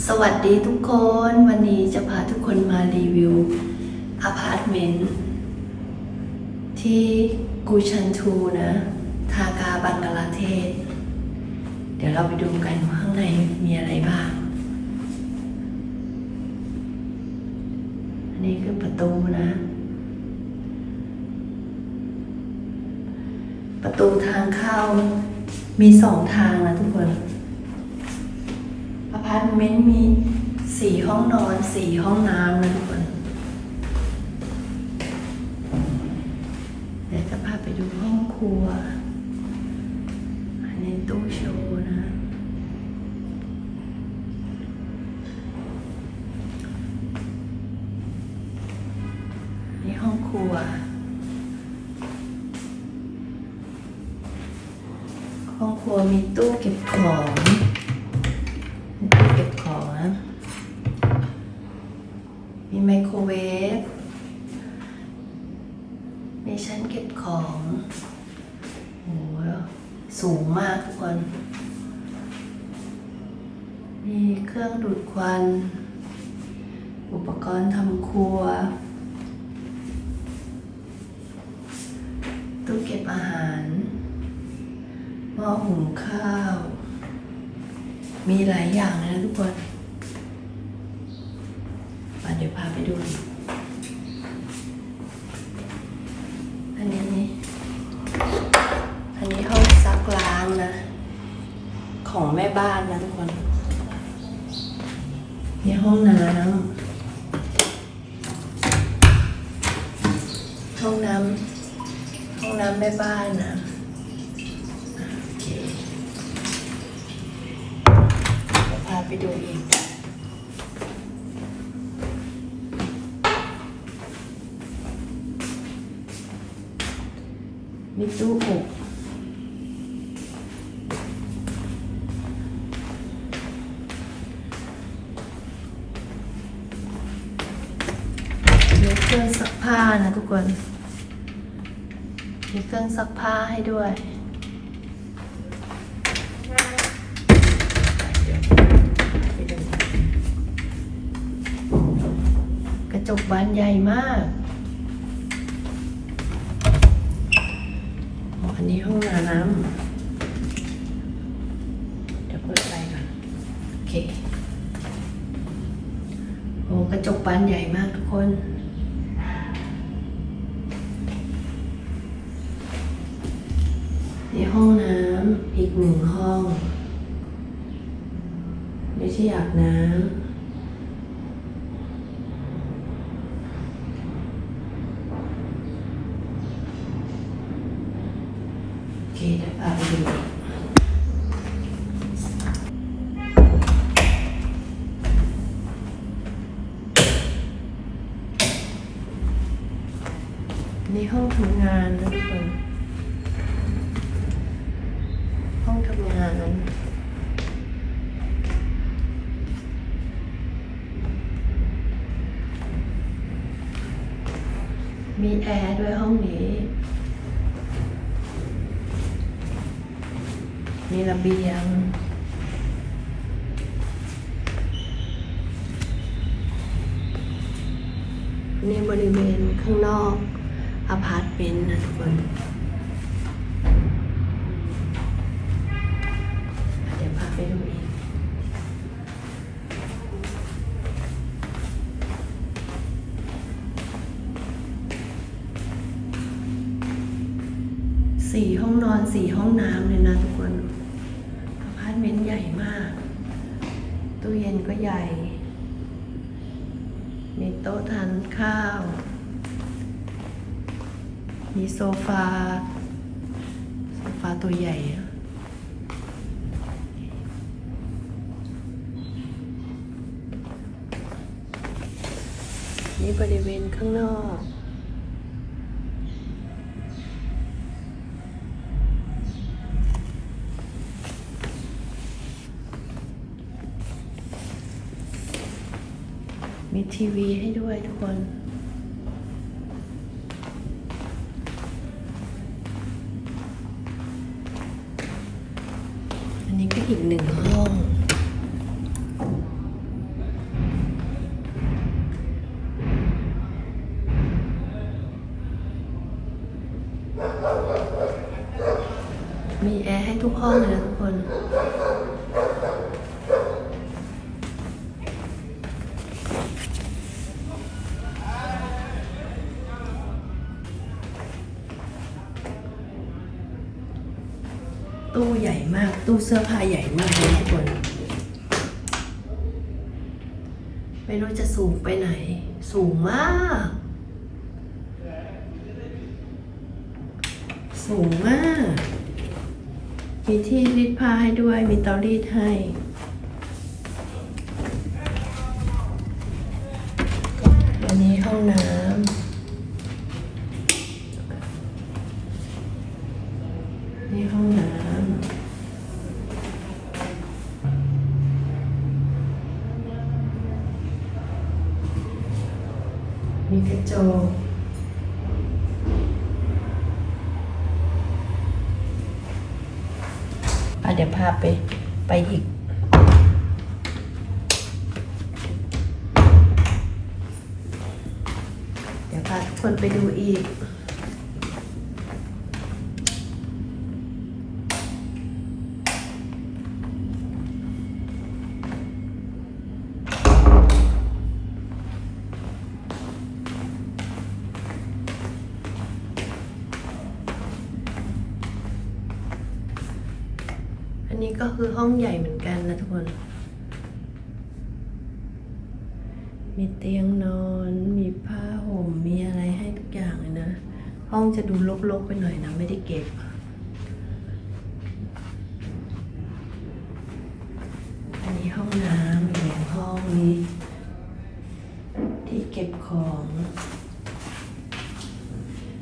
สวัสดีทุกคนวันนี้จะพาทุกคนมารีวิวอพาร์ตเมนต์ที่กูชันทูนะ ทากาบังกลาเทศ เดี๋ยวเราไปดูกันว่าข้างในมีอะไรบ้าง อันนี้คือประตูนะ ประตูทางเข้ามีสองทางนะทุกคนาร์ตเมนต์มีสี่ห้องนอนสี่ห้องน้ำนะทุกคนเดี๋ยวจะพาไปดูห้องครัว อันนี้ตู้โชว์นะ นี่ห้องครัว ห้องครัวมีตู้เก็บของมีตู้เก็บของนะ มี ไมโครเวฟ มีชั้นเก็บของโอ้โหสูงมากทุกคน มีเครื่องดูดควัน อุปกรณ์ทำครัว ตู้เก็บอาหารหม้อหุงข้าว มีหลายอย่างเลยนะทุกคนมาเดูอันนี้นี่อันนี้ห้องซักล้างนะ ของแม่บ้านนะทุกคน นี่ห้องน้ำห้องน้ำห้องน้ำแม่บ้านนะ โอเคเดี๋ยวพาไปดูอีก มีตู้อบมีเครื่องซักผ้านะทุกคน มีเครื่องซักผ้าให้ด้วยกระจกบานใหญ่มากอ๋ออัน น้ำ เดี๋ยวเปิดไฟก่อน โอเค โอ้กระจกบานใหญ่มากทุกคน ในห้องน้ำอีกหนึ่งห้อง ไม่ใช่อาบน้ำโอเคเดี๋ยวพาไปดูในห้องทำงานนะทุกคน ห้องทำงาน มีแอร์ด้วยห้องนี้ มีระเบียงนี่บริเวณข้างนอก อพาร์ตเมนต์นะทุกคนเดี๋ยวพาไปดูอีกสี่ห้องนอนสี่ห้องน้ำเลยนะทุกคนอพาร์ตเมนต์ใหญ่มาก ตู้เย็นก็ใหญ่ มีโต๊ะทานข้าว มีโซฟา โซฟาตัวใหญ่นี่บริเวณข้างนอก มีทีวีให้ด้วยทุกคน อีกหนึ่งห้อง มีแอร์ให้ทุกห้องเลย ตู้ใหญ่มาก ตู้เสื้อผ้าใหญ่มากเลยทุกคน ไม่รู้จะสูงไปไหน สูงมาก สูงมาก มีที่รีดผ้าให้ด้วย มีเตารีดให้อันนี้ห้องน้ เดี๋ยวพาไปไปอีก เดี๋ยวพาทุกคนไปดูอีก นี้ก็คือห้องใหญ่เหมือนกันนะทุกคน มีเตียงนอน มีผ้าห่ม มีอะไรให้ทุกอย่างเลยนะ ห้องจะดูรกๆไปหน่อยนะ ไม่ได้เก็บอันนี้ห้องน้ำอีกหนึ่งห้องมีที่เก็บของ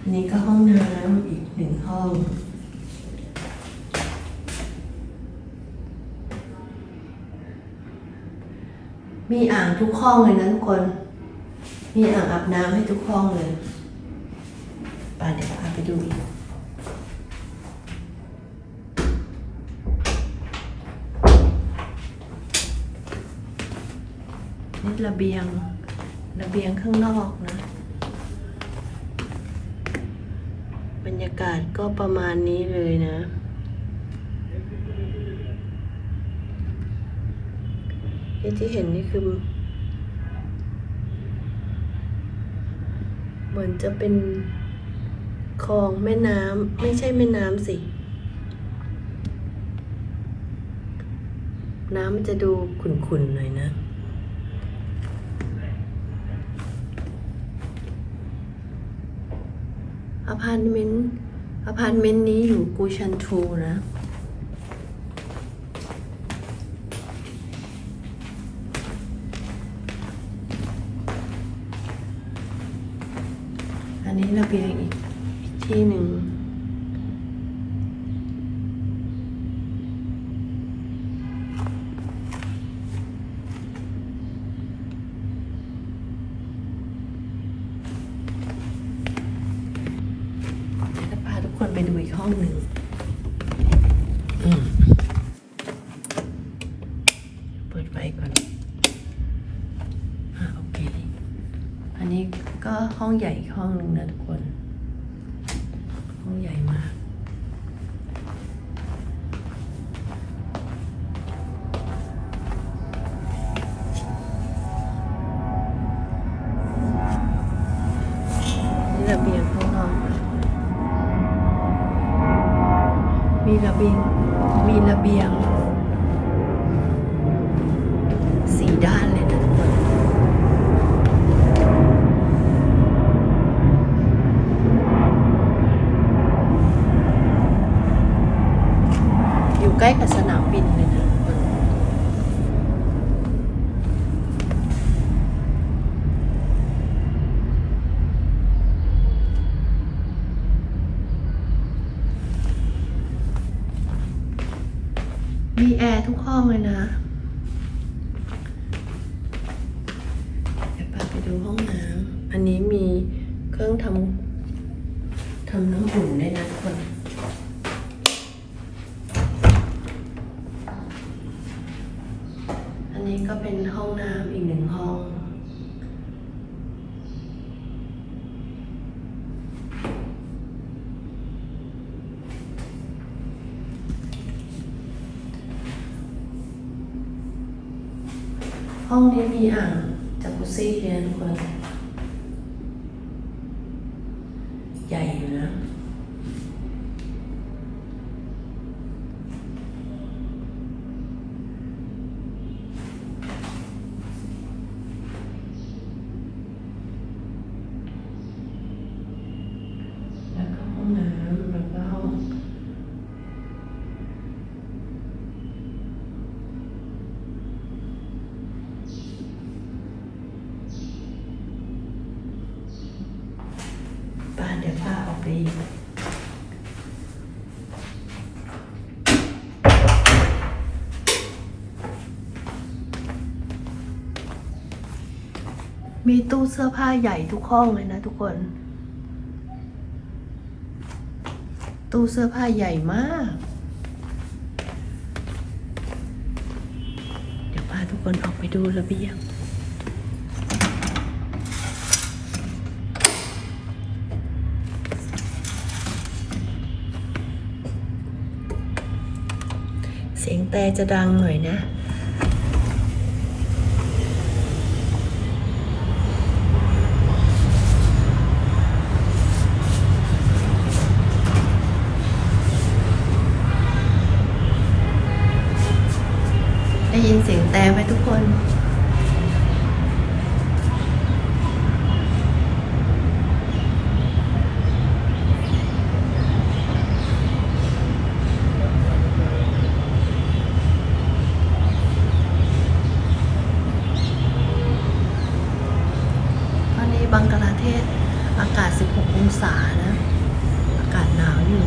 อันนี้ก็ห้องน้ำอีกหนึ่งห้อง มีอ่างทุกห้องเลยนะทุกคน มีอ่างอาบน้ำให้ทุกห้องเลยไป่าเดี๋ยวพาไปดูอีกนี่ระเบียง ระเบียงข้างนอกนะ บรรยากาศก็ประมาณนี้เลยนะ นี่ที่เห็นนี่คือ เหมือนจะเป็นคลองแม่น้ำไม่ใช่แม่น้ำสิ น้ำมันจะดูขุ่นๆหน่อยนะอพาร์ตเมนต์อพาร์ตเมนต์นี้อยู่กูชันทูนะ นนี้ระเบียงอีกอีกที่หนึ่งเดี๋ยวจะพาทุกคนไปดูอีกห้องหนึ่งอืมเปิดไฟก่อน อ่าโอเค อันนี้ก็ ห้องใหญ่อีกห้องหนึ่งนะทุกคน ห้องใหญ่มาก นี่ระเบียงข้างนอกนะมีระเบียง ใกล้กับสนามบินเลยนะมีแอร์ทุกห้องเลยนะ เดี๋ยวพาไปดูห้องน้ำ อันนี้มีเครื่องทำทำน้ำอุ่นด้วยนะทุกคน อันนี้ก็เป็นห้องน้ำอีกหนึ่งห้อง ม ห้องนี้มีอ่างจากุซี่เรียนคน มีตู้เสื้อผ้าใหญ่ทุกห้องเลยนะทุกคน ตู้เสื้อผ้าใหญ่มาก เดี๋ยวพาทุกคนออกไปดูระเบียงเสียงแต่จะดังหน่อยนะ แต่ไว้ทุกคน ตอนนี้บังกลาเทศอากาศ 16 องศานะ อากาศหนาวอยู่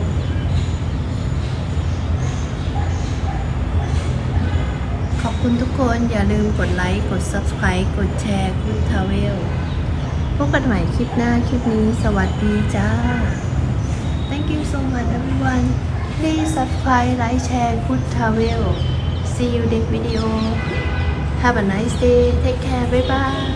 ขอบ คุณทุกคนอย่าลืมกดไลค์ กด Subscribe กดแชร์คุณทาเวลพบกันใหม่คลิปหน้าคลิปนี้สวัสดีจ้า Thank you so much everyone Please subscribe like share good travel See you next video Have a nice day Take care Bye bye